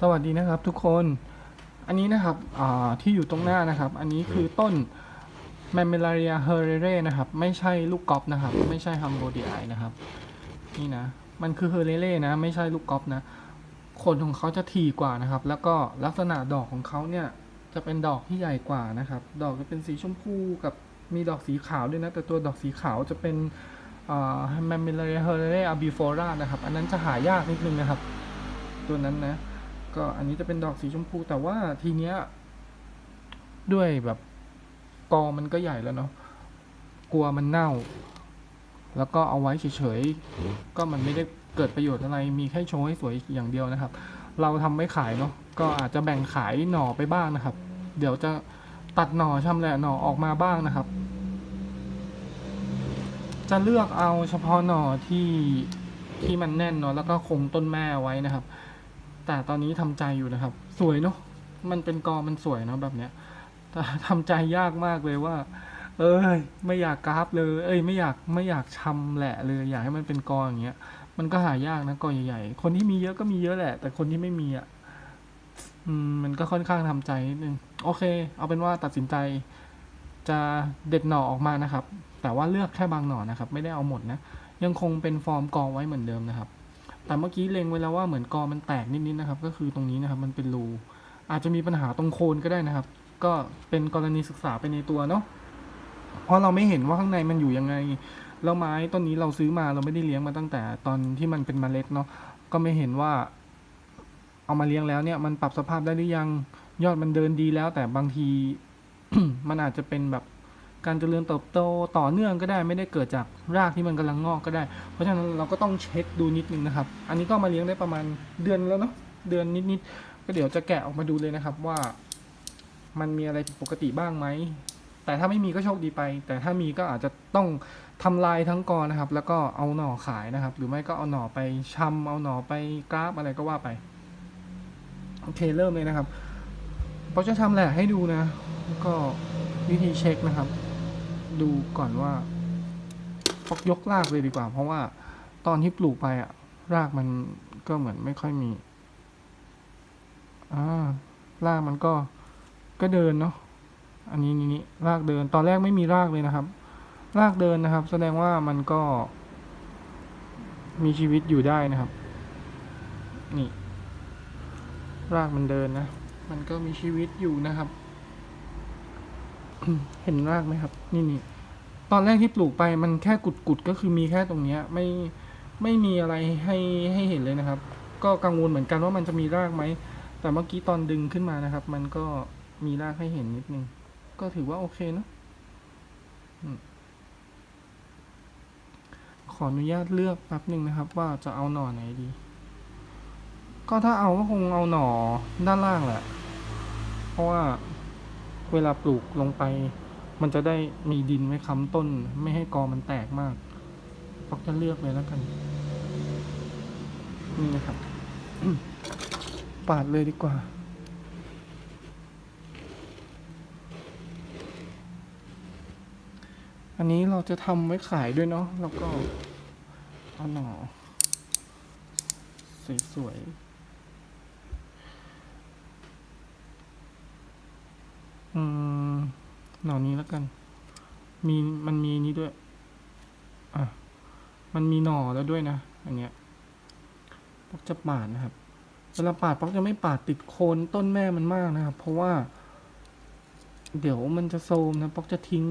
สวัสดีนะครับทุกคน อันนี้นะครับอ่าที่อยู่ตรงหน้านะครับ อันนี้คือต้น m a m m i l a r i a h e r e r e นะครับ ไม่ใช่ลูกกอล์ฟนะครับ ไม่ใช่ h u m b o d i i นะครับ นี่นะ มันคือ h e r e r e นะ ไม่ใช่ลูกกอล์ฟนะขนของเขาจะถี่กว่านะครับ แล้วก็ลักษณะดอกของเขาเนี่ย จะเป็นดอกที่ใหญ่กว่านะครับ ดอกจะเป็นสีชมพูกับมีดอกสีขาวด้วยนะ แต่ตัวดอกสีขาวจะเป็นอ่า m a m m i l a r i a h e r e r e arbifora นะครับ อันนั้นจะหายากนิดนึงนะครับ ตัวนั้นนะ ก็อันนี้จะเป็นดอกสีชมพูแต่ว่าทีเนี้ย ด้วยแบบกอมันก็ใหญ่แล้วเนาะกลัวมันเน่า แล้วก็เอาไว้เฉยๆก็มันไม่ได้เกิดประโยชน์อะไรมีแค่โชว์ให้สวยอย่างเดียวนะครับ เราทำไม่ขายเนาะก็อาจจะแบ่งขายหน่อไปบ้างนะครับ เดี๋ยวจะตัดหน่อชำแหละหน่อออกมาบ้างนะครับ จะเลือกเอาเฉพาะหน่อที่ที่มันแน่นเนาะแล้วก็คงต้นแม่ไว้นะครับ แต่ตอนนี้ทำใจอยู่นะครับ สวยเนาะมันเป็นกอมันสวยเนาะแบบเนี้ยแต่ทำใจยากมากเลยว่า เอ้ยไม่อยากกราฟเลย เอ้ยไม่อยากไม่อยากชำแหละเลยอยากให้มันเป็นกออย่างเงี้ย มันก็หายากนะกอใหญ่ๆคนที่มีเยอะก็มีเยอะแหละ แต่คนที่ไม่มีอะอืมมันก็ค่อนข้างทำใจนิดนึงโอเค เอาเป็นว่าตัดสินใจจะเด็ดหน่อออกมานะครับ แต่ว่าเลือกแค่บางหน่อนะครับ ไม่ได้เอาหมดนะ ยังคงเป็นฟอร์มกอไว้เหมือนเดิมนะครับ แต่เมื่อกี้เล็งไว้แล้วว่าเหมือนกอมันแตกนิดๆนะครับ ก็คือตรงนี้นะครับมันเป็นรูอาจจะมีปัญหาตรงโคนก็ได้นะครับ ก็เป็นกรณีศึกษาไปในตัวเนาะเพราะเราไม่เห็นว่าข้างในมันอยู่ยังไงแล้วไม้ต้นนี้เราซื้อมาเราไม่ได้เลี้ยงมาตั้งแต่ตอนที่มันเป็นเมล็ดเนาะก็ไม่เห็นว่า เอามาเลี้ยงแล้วเนี่ย มันปรับสภาพได้หรือยังยอดมันเดินดีแล้ว แต่บางที มันอาจจะเป็นแบบ การเจริญเติบโตต่อเนื่องก็ได้ไม่ได้เกิดจากรากที่มันกำลังงอกก็ได้ เพราะฉะนั้นเราก็ต้องเช็คดูนิดนึงนะครับ อันนี้ก็มาเลี้ยงได้ประมาณเดือนแล้วเนาะเดือนนิดๆก็เดี๋ยวจะแกะออกมาดูเลยนะครับว่า มันมีอะไรผิดปกติบ้างไหมแต่ถ้าไม่มีก็โชคดีไป แต่ถ้ามีก็อาจจะต้องทำลายทั้งกอนะครับ แล้วก็เอาหน่อขายนะครับ หรือไม่ก็เอาหน่อไปชำเอาหน่อไปกราฟอะไรก็ว่าไปโอเคเริ่มเลยนะครับเราจะทำแหละให้ดูนะแล้วก็วิธีเช็คนะครับ ดูก่อนว่าปอกยกรากเลยดีกว่า เพราะว่าตอนที่ปลูกไปอะรากมันก็เหมือนไม่ค่อยมีอ่ารากมันก็ก็เดินเนาะอันนี้นี่นี่รากเดินตอนแรกไม่มีรากเลยนะครับ รากเดินนะครับ แสดงว่ามันก็ มีชีวิตอยู่ได้นะครับ นี่ รากมันเดินนะ มันก็มีชีวิตอยู่นะครับ เห็นรากไหมครับ นี่นี่ตอนแรกที่ปลูกไปมันแค่กุดๆก็คือมีแค่ตรงเนี้ยไม่ไม่มีอะไรให้ให้เห็นเลยนะครับ ก็กังวลเหมือนกันว่ามันจะมีรากไหม แต่เมื่อกี้ตอนดึงขึ้นมานะครับ มันก็มีรากให้เห็นนิดนึง ก็ถือว่าโอเคเนอะขออนุญาตเลือกแป๊บหนึ่งนะครับ ว่าจะเอาหน่อไหนดี ก็ถ้าเอาก็คงเอาหน่อด้านล่างแหละ เพราะว่า เวลาปลูกลงไป มันจะได้มีดินไว้ค้ำต้น ไม่ให้กอมันแตกมากปอกจะเลือกเลยแล้วกัน นี่นะครับ ปาดเลยดีกว่าอันนี้เราจะทำไว้ขายด้วยเนาะ แล้วก็เอาหน่อสวยๆ อืมหน่อนี้แล้วกัน มีมันมีนี้ด้วย อะ มันมีหน่อแล้วด้วยนะอันเนี้ยปอกจะปาดนะครับเวลาปาดป๊อกจะไม่ปาดติดโคนต้นแม่มันมากนะครับ เพราะว่า เดี๋ยวมันจะโซมนะป๊อกจะทิ้ง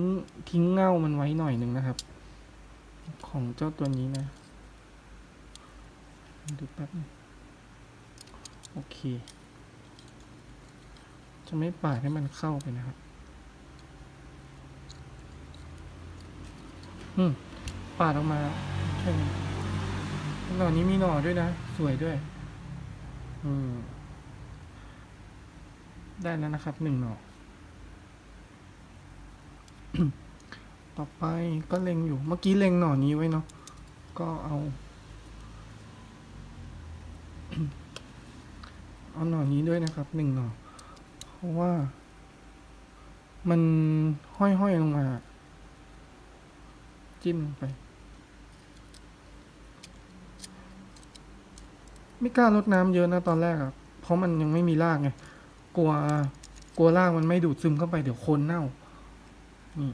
ทิ้งเง่ามันไว้หน่อยหนึ่งนะครับ ของเจ้าตัวนี้นะดูแป๊บนึงโอเค จะไม่ปาดให้มันเข้าไปนะครับ อืมปาดออกมาแค่หน่อนี้มีหน่อด้วยนะ สวยด้วย อืม ได้แล้วนะครับหนึ่งหน่อ ต่อไปก็เล็งอยู่ เมื่อกี้เล็งหน่อนี้ไว้เนาะ ก็เอาเอาหน่อนี้ด้วยนะครับหนึ่งหน่อ ราะว่า มันห้อยๆลงมา จิ้มลงไป ไม่กล้าลดน้ำเยอะนะตอนแรกอะเพราะมันยังไม่มีรากไง กลัว กลัวรากมันไม่ดูดซึมเข้าไปเดี๋ยวโคนเน่า นี่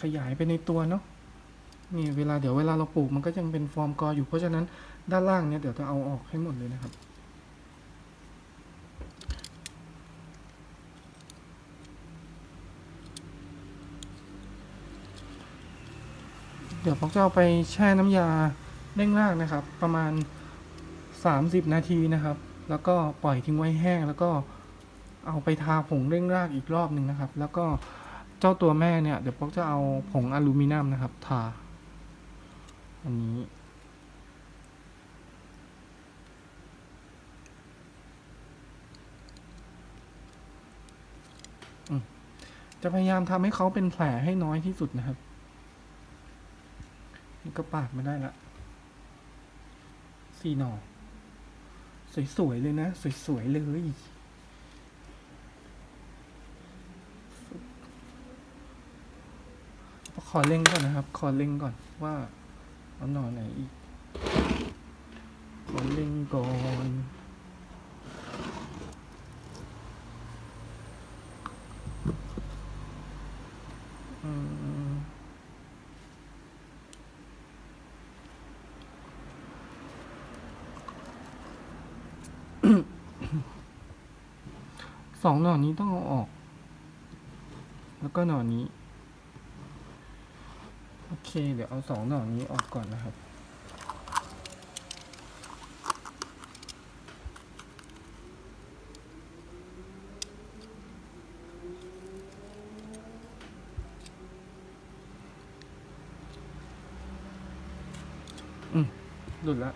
ขยายไปในตัวเนาะนี่เวลาเดี๋ยวเวลาเราปลูกมันก็ยังเป็นฟอร์มกออยู่เพราะฉะนั้น ด้านล่างเนี่ยเดี๋ยวจะเอาออกให้หมดเลยนะครับ เดี๋ยวพอกจะเอาไปแช่น้ำยาเร่งรากนะครับ ประมาณ 30 นาทีนะครับ แล้วก็ปล่อยทิ้งไว้แห้ง แล้วก็เอาไปทาผงเร่งรากอีกรอบหนึ่งนะครับ แล้วก็เจ้าตัวแม่เนี่ยเดี๋ยวพอกจะเอาผงอลูมิเนียมนะครับ ทา อันนี้ จะพยายามทำให้เขาเป็นแผลให้น้อยที่สุดนะครับนี่ก็ปาดมาได้ละสี่หน่อ สวยๆเลยนะ สวยๆเลยขอเล่งก่อนนะครับ ขอเล่งก่อนว่าเอาหน่อไหนอีก ขอเล่งก่อน สองหน่อนี้ต้องเอาออก แล้วก็หน่อนี้ โอเค เดี๋ยวเอาสองหน่อนี้ออกก่อนนะครับ หลุดละ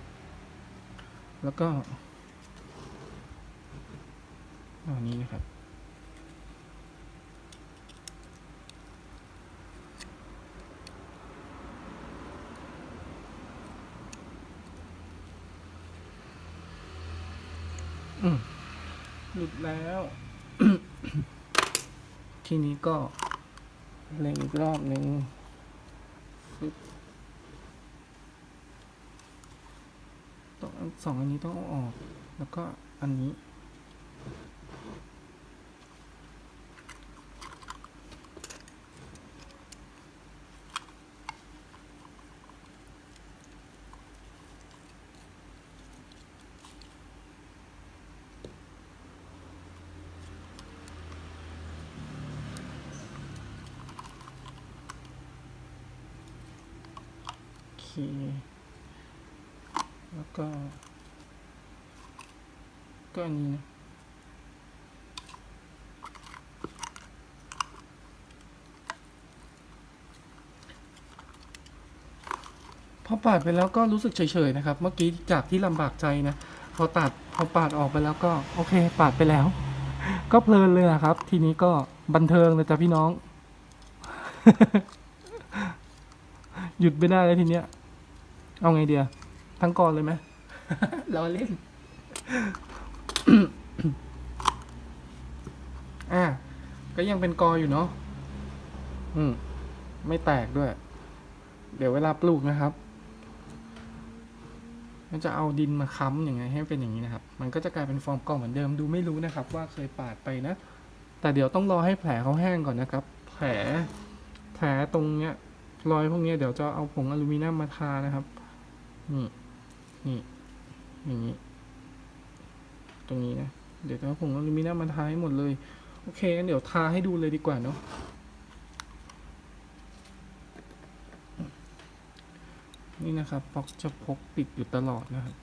แล้วก็หน่อนี้นะครับ อืม หลุดแล้ว ทีนี้ก็เล็งอีกรอบหนึ่งฟึบต้องเอา สองอันนี้ต้องเอาออก แล้วก็อันนี้ โอเค แล้วก็ ก็อันนี้นะพอปาดไปแล้วก็รู้สึกเฉยๆนะครับ เมื่อกี้จากที่ลำบากใจนะพอตัดพอปาดออกไปแล้วก็โอเค ปาดไปแล้ว ก็เพลินเลยอะครับ ทีนี้ก็บันเทิงเลยจ้ะพี่น้อง หยุดไม่ได้แล้วทีเนี้ย เอาไงเดียทั้งกอนเลยไหมเราเล่น อะก็ยังเป็นกออยู่เนาะอืม ไม่แตกด้วย เดี๋ยวเวลาปลูกนะครับมันจะเอาดินมาค้ำยังไงให้เป็นอย่างนี้นะครับ มันก็จะกลายเป็นฟอร์มกอเหมือนเดิมดูไม่รู้นะครับ ว่าเคยปาดไปนะ แต่เดี๋ยวต้องรอให้แผลเขาแห้งก่อนนะครับ แผล แผลตรงเนี้ย รอยพวกเนี้ยเดี๋ยวจะเอาผงอลูมิเนียมมาทานะครับ นี่ นี่ อย่างนี้ รงนี้นะ เดี๋ยวจะเอาผงอลูมิเนียมมาทาให้หมดเลย โอเคงั้นเดี๋ยวทาให้ดูเลยดีกว่าเนาะนี่นะครับปอกจะพกปิดอยู่ตลอดนะครับ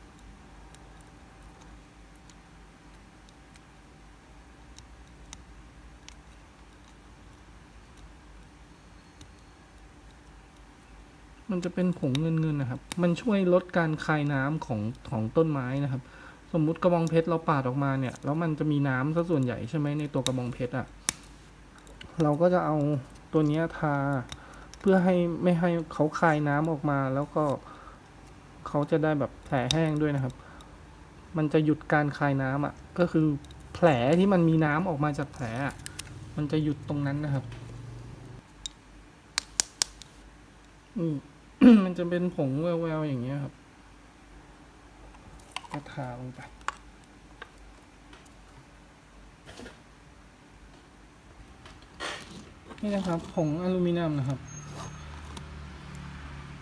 มันจะเป็นผงเงินเงินนะครับ มันช่วยลดการคายน้ำของของต้นไม้นะครับ สมมุติกระบองเพชรเราปาดออกมาเนี่ยแล้วมันจะมีน้ำซะส่วนใหญ่ใช่ไหมในตัวกระบองเพชรอะ่ะเราก็จะเอาตัวเนี้ยทาเพื่อให้ไม่ให้เขาคายน้ำออกมา แล้วก็เขาจะได้แบบแผลแห้งด้วยนะครับ มันจะหยุดการคายน้ำอะก็คือแผลที่มันมีน้ำออกมาจากแผลอะมันจะหยุดตรงนั้นนะครับอืมมันจะเป็นผงแววๆอย่างเงี้ยครับ ก็ทาลงไป นี่นะครับผงอลูมิเนียมนะครับ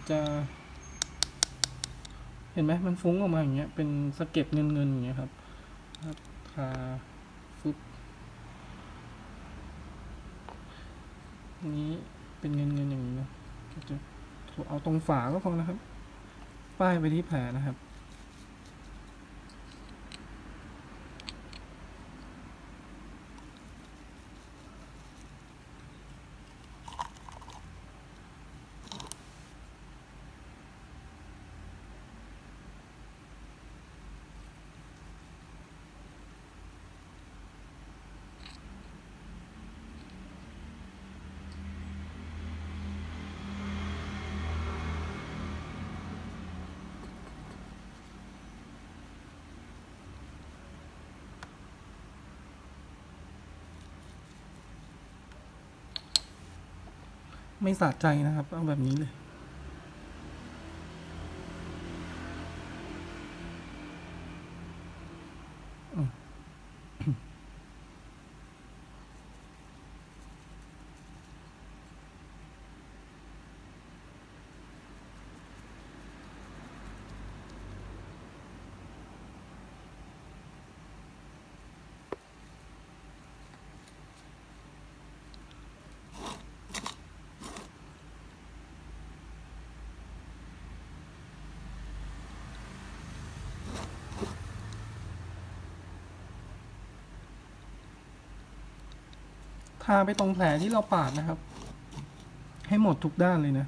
จะเห็นไหมมันฟุ้งออกมาอย่างเงี้ยเป็นสะเก็ดเงินๆอย่างเงี้ยครับทาฟึบนี้เป็นเงินๆอย่างนี้นะจะเอาตรงฝาก็พอนะครับ ป้ายไปที่แผลนะครับ ไม่สะใจนะครับ เอาแบบนี้เลย ทาไปตรงแผลที่เราปาดนะครับ ให้หมดทุกด้านเลยนะ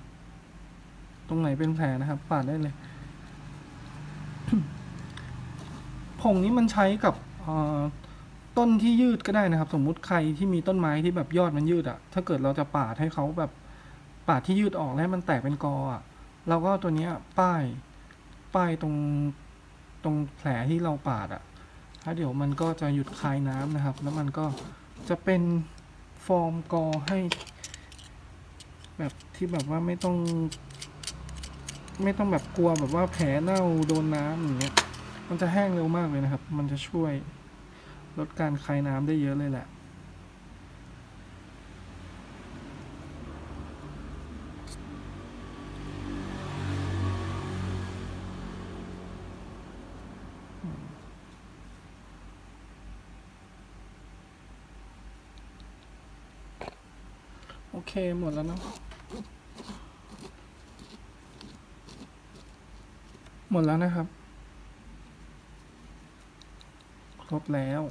ตรงไหนเป็นแผลนะครับ ปาดได้เลย ผงนี้มันใช้กับต้นที่ยืดก็ได้นะครับ สมมุติใครที่มีต้นไม้ที่แบบยอดมันยืดอะถ้าเกิดเราจะปาดให้เขาแบบปาดที่ยืดออกแล้วให้มันแตกเป็นกออะเราก็ตัวเนี้ยป้ายป้ายตรงตรงแผลที่เราปาดอะถ้าเดี๋ยวมันก็จะหยุดคายน้ำนะครับ แล้วมันก็จะเป็น ฟอร์มกอให้ แบบที่แบบว่าไม่ต้อง ไม่ต้องแบบกลัวแบบว่าแผลเน่าโดนน้ำอย่างเงี้ย มันจะแห้งเร็วมากเลยนะครับ มันจะช่วยลดการคายน้ำได้เยอะเลยแหละ เค หมดแล้วเนาะหมดแล้วนะครับ ครบแล้ว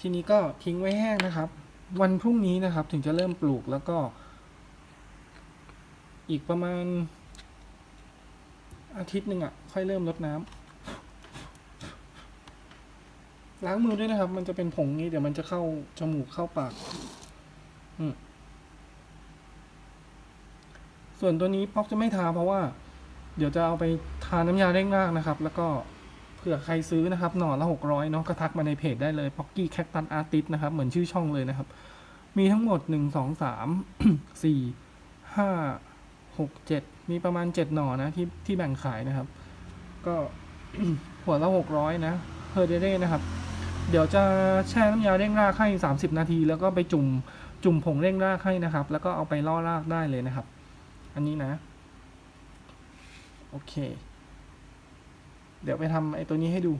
ทีนี้ก็ทิ้งไว้แห้งนะครับ วันพรุ่งนี้นะครับ ถึงจะเริ่มปลูกแล้วก็ อีกประมาณ อาทิตย์หนึ่งอะ ค่อยเริ่มรดน้ำล้างมือด้วยนะครับ มันจะเป็นผงนี้เดี๋ยวมันจะเข้าจมูกเข้าปาก อืม ส่วนตัวนี้ป๊อกจะไม่ทาเพราะว่า เดี๋ยวจะเอาไปทาน้ำยาเร่งรากนะครับ แล้วก็เผื่อใครซื้อนะครับหน่อละหกร้อยเนาะก็ทักมาในเพจได้เลยป๊อกกี้แคคตันอาร์ติสนะครับเหมือนชื่อช่องเลยนะครับ มีทั้งหมดหนึ่งสองสามสี่ห้าหกเจ็ดมีประมาณเจ็ดหน่อนะที่ที่แบ่งขายนะครับ ก็หัวละหกร้อยนะเพอร์เดเร่นะครับ เดี๋ยวจะแช่น้ำยาเร่งรากให้สามสิบนาที แล้วก็ไปจุ่มจุ่มผงเร่งรากให้นะครับ แล้วก็เอาไปล่อรากได้เลยนะครับ อันนี้นะ โอเค เดี๋ยวไปทำไอ้ตัวนี้ให้ดู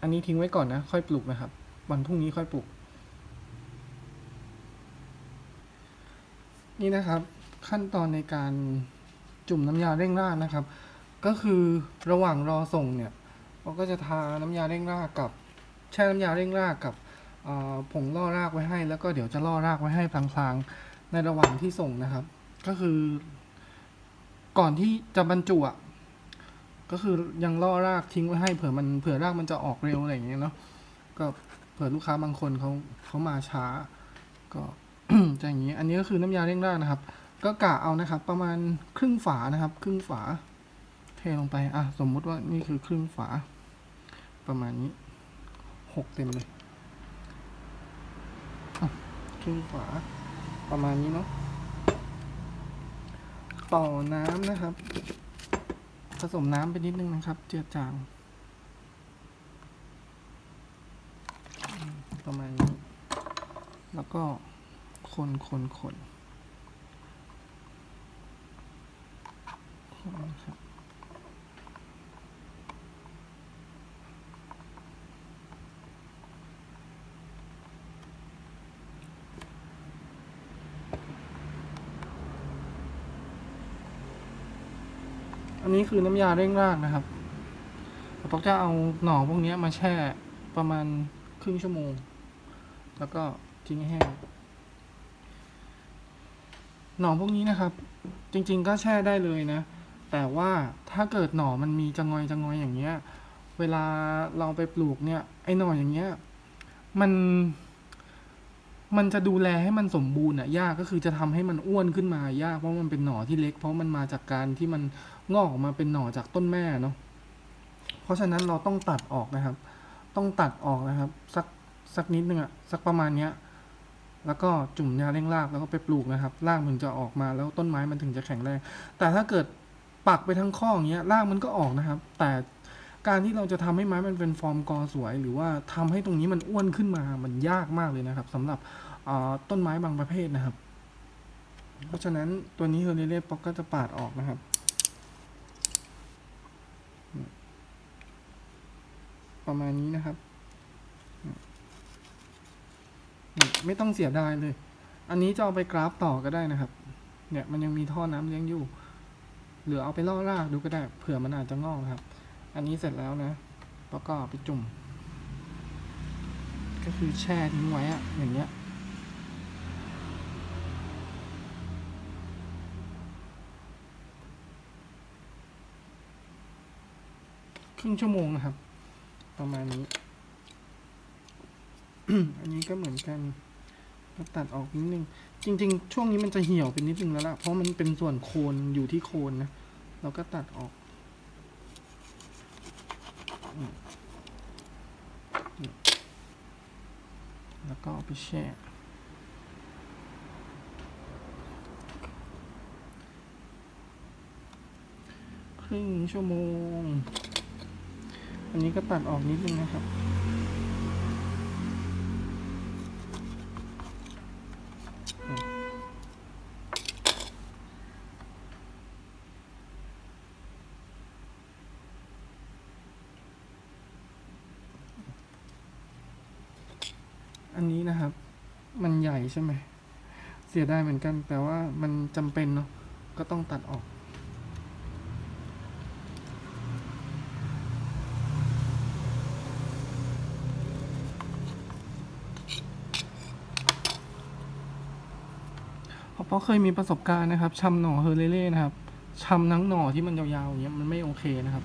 อันนี้ทิ้งไว้ก่อนนะ ค่อยปลูกนะครับ วันพรุ่งนี้ค่อยปลูก นี่นะครับ ขั้นตอนในการจุ่มน้ำยาเร่งรากนะครับ ก็คือระหว่างรอส่งเนี่ยเราก็จะทาน้ำยาเร่งรากกับแช่น้ำยาเร่งรากกับผงล่อรากไว้ให้ แล้วก็เดี๋ยวจะล่อรากไว้ให้พลางๆ ในระหว่างที่ส่งนะครับ ก็คือ ก่อนที่จะบรรจุอะก็คือยังล่อรากทิ้งไว้ให้เผื่อมันเผื่อรากมันจะออกเร็วอะไรอย่างเงี้ยเนาะก็เผื่อลูกค้าบางคนเขาเขามาช้า ก็จะอย่างนี้อันนี้ก็คือน้ำยาเร่งรากนะครับ ก็กะเอานะครับ ประมาณครึ่งฝานะครับ ครึ่งฝา เทลงไปอะสมมุติว่านี่คือครึ่งฝา ประมาณนี้หกเต็มเลยครึ่งฝา ประมาณนี้เนาะต่อน้ำนะครับ ผสมน้ำไปนิดนึงนะครับ เจือจาง ประมาณนี้ แล้วก็คนคนคนคนครับ นี้คือน้ำยาเร่งรากนะครับเราต้อจะเอาหน่อพวกนี้มาแช่ประมาณครึ่งชั่วโมง แล้วก็ทิ้งให้แห้ง หน่อพวกนี้นะครับ จริงๆก็แช่ได้เลยนะ แต่ว่าถ้าเกิดหน่อมันมีจะงอยจะงอยอย่างเงี้ย เวลาเราไปปลูกเนี่ย ไอ้หน่ออย่างเงี้ย มัน มันจะดูแลให้มันสมบูรณ์อะยากก็คือจะทำให้มันอ้วนขึ้นมายากเพราะมันเป็นหน่อที่เล็ก เพราะมันมาจากการที่มัน งอกออกมาเป็นหน่อจากต้นแม่เนาะเพราะฉะนั้นเราต้องตัดออกนะครับ ต้องตัดออกนะครับ สักสักนิดนึงอะสักประมาณเนี้ย แล้วก็จุ่มยาเร่งรากแล้วก็ไปปลูกนะครับรากมันจะออกมาแล้วต้นไม้มันถึงจะแข็งแรง แต่ถ้าเกิดปักไปทั้งข้ออย่างเงี้ยรากมันก็ออกนะครับ แต่การที่เราจะทำให้ไม้มันเป็นฟอร์มกอสวย หรือว่าทำให้ตรงนี้มันอ้วนขึ้นมามันยากมากเลยนะครับสำหรับต้นไม้บางประเภทนะครับ เพราะฉะนั้นตัวนี้เฮอร์เรเล่ป๊อกก็จะปาดออกนะครับ ประมาณนี้นะครับ ไม่ต้องเสียดายเลย อันนี้จะเอาไปกราฟต่อก็ได้นะครับ เนี่ยมันยังมีท่อน้ำเลี้ยงอยู่ หรือเอาไปล่อรากดูก็ได้ เผื่อมันอาจจะงอกนะครับ อันนี้เสร็จแล้วนะ แล้วก็ไปจุ่ม ก็คือแช่ทิ้งไว้อะอย่างเงี้ยครึ่งชั่วโมงนะครับ ประมาณนี้ อันนี้ก็เหมือนกันเราตัดออกนิดนึง จริง ๆ ช่วงนี้มันจะเหี่ยวไปนิดนึงแล้วล่ะ เพราะมันเป็นส่วนโคนอยู่ที่โคนนะ เราก็ตัดออกแล้วก็เอาไปแช่ครึ่งชั่วโมง อันนี้ก็ตัดออกนิดนึงนะครับอันนี้นะครับ มันใหญ่ใช่ไหม เสียดายเหมือนกัน แต่ว่ามันจำเป็นเนาะ ก็ต้องตัดออก ราะเคยมีประสบการณ์นะครับชำหน่อเฮอร์เรเล่นะครับชำทั้งหน่อที่มันยาวๆอย่างเงี้ยมันไม่โอเคนะครับ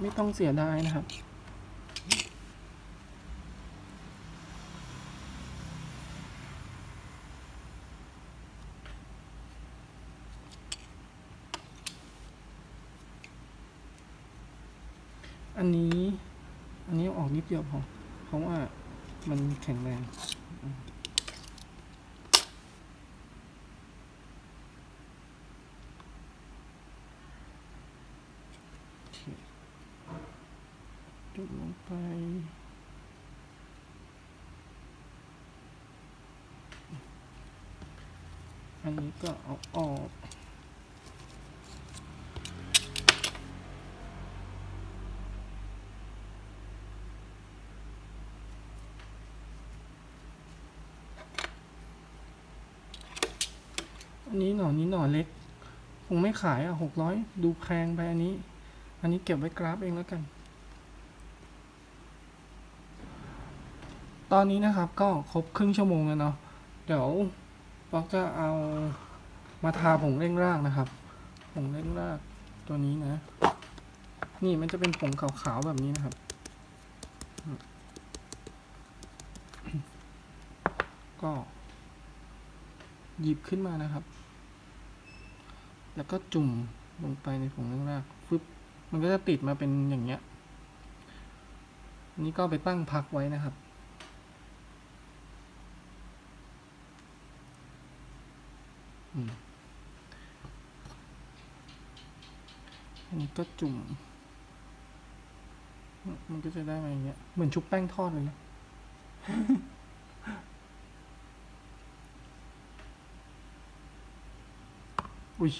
ไม่ต้องเสียดายนะครับ อันนี้ อันนี้ออกนิดเดียวพอเพราะว่ามันแข็งแรงจุดลงไปอันนี้ก็เอาออก อันนี้หน่อนี้หน่อเล็ก คงไม่ขายอะหกร้อยดูแพงไปอันนี้ อันนี้เก็บไว้กราฟเองแล้วกัน ตอนนี้นะครับก็ครบครึ่งชั่วโมงแล้วเนาะเดี๋ยวป๊อกจะเอามาทาผงเร่งรากนะครับ ผงเร่งรากตัวนี้นะ นี่มันจะเป็นผงขาวๆแบบนี้นะครับ ก็ หยิบขึ้นมานะครับ แล้วก็จุ่มลงไปในผงแรกๆฟึบมันก็จะติดมาเป็นอย่างเงี้ย นี่ก็ไปตั้งพักไว้นะครับอืมอันนี้ก็จุ่ม มันก็จะได้มาอย่างเงี้ย เหมือนชุบแป้งทอดเลยนะอุ้ย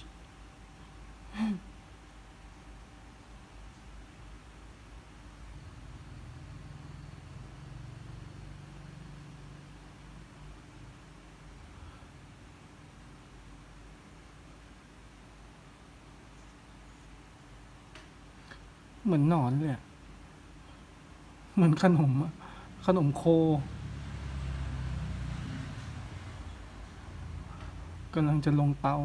เหมือนหนอนเลยเหมือนขนมขนมโคกำลังจะลงเตา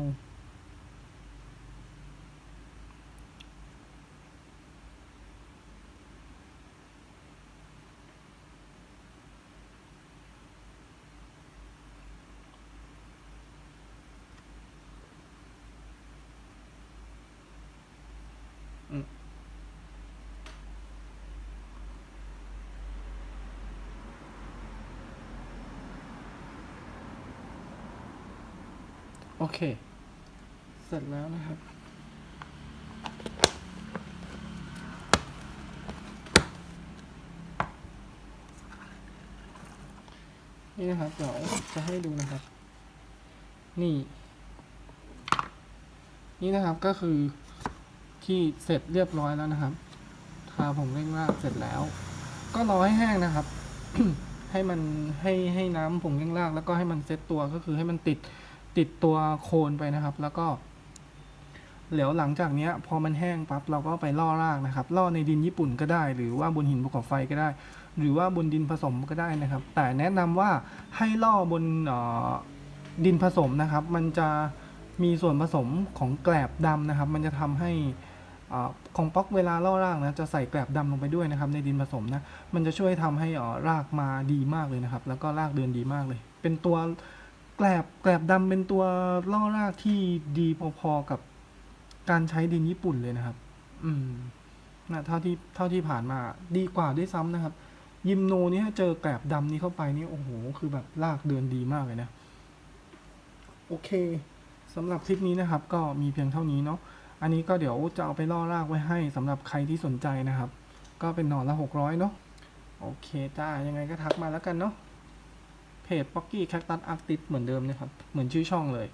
เค เสร็จแล้วนะครับ นี่นะครับเดี๋ยวจะให้ดูนะครับ นี่ นี่นะครับก็คือที่เสร็จเรียบร้อยแล้วนะครับทาผมเร่งรากเสร็จแล้ว ก็รอให้แห้งนะครับให้มันให้ให้น้ำผงเร่งรากแล้วก็ให้มันเซ็ตตัวก็คือให้มันติด ติดตัวโคนไปนะครับ แล้วก็เดี๋ยวหลังจากนี้พอมันแห้งปั๊บเราก็ไปล่อรากนะครับล่อในดินญี่ปุ่นก็ได้ หรือว่าบนหินภูเขาไฟก็ได้ หรือว่าบนดินผสมก็ได้นะครับ แต่แนะนำว่าให้ล่อบนออดินผสมนะครับ มันจะมีส่วนผสมของแกลบดำนะครับ มันจะทำให้อของป๊อกเวลาล่อรากนะจะใส่แกลบดำลงไปด้วยนะครับ ในดินผสมนะมันจะช่วยทำให้อ่อรากมาดีมากเลยนะครับ แล้วก็รากเดินดีมากเลย เป็นตัว แกลบแกลบดำเป็นตัวล่อรากที่ดีพอๆกับการใช้ดินญี่ปุ่นเลยนะครับ อืมนะเท่าที่เท่าที่ผ่านมาดีกว่าด้วยซ้ำนะครับ ยิมโนนี่ถ้เจอแกลบดำนี้เข้าไปนี่โอ้โห คือแบบรากเดินดีมากเลยนะ โอเคสำหรับคลิปนี้นะครับ ก็มีเพียงเท่านี้เนาะอันนี้ก็เดี๋ยวจะเอาไปล่อรากไว้ให้สำหรับใครที่สนใจนะครับ ก็เป็นหน่อละหกร้อยเนาะโอเคจ้ายังไงก็ทักมาแล้วกันเนาะ จ Pocky Cactus Artist เหมือนเดิมนะครับ เหมือนชื่อช่องเลย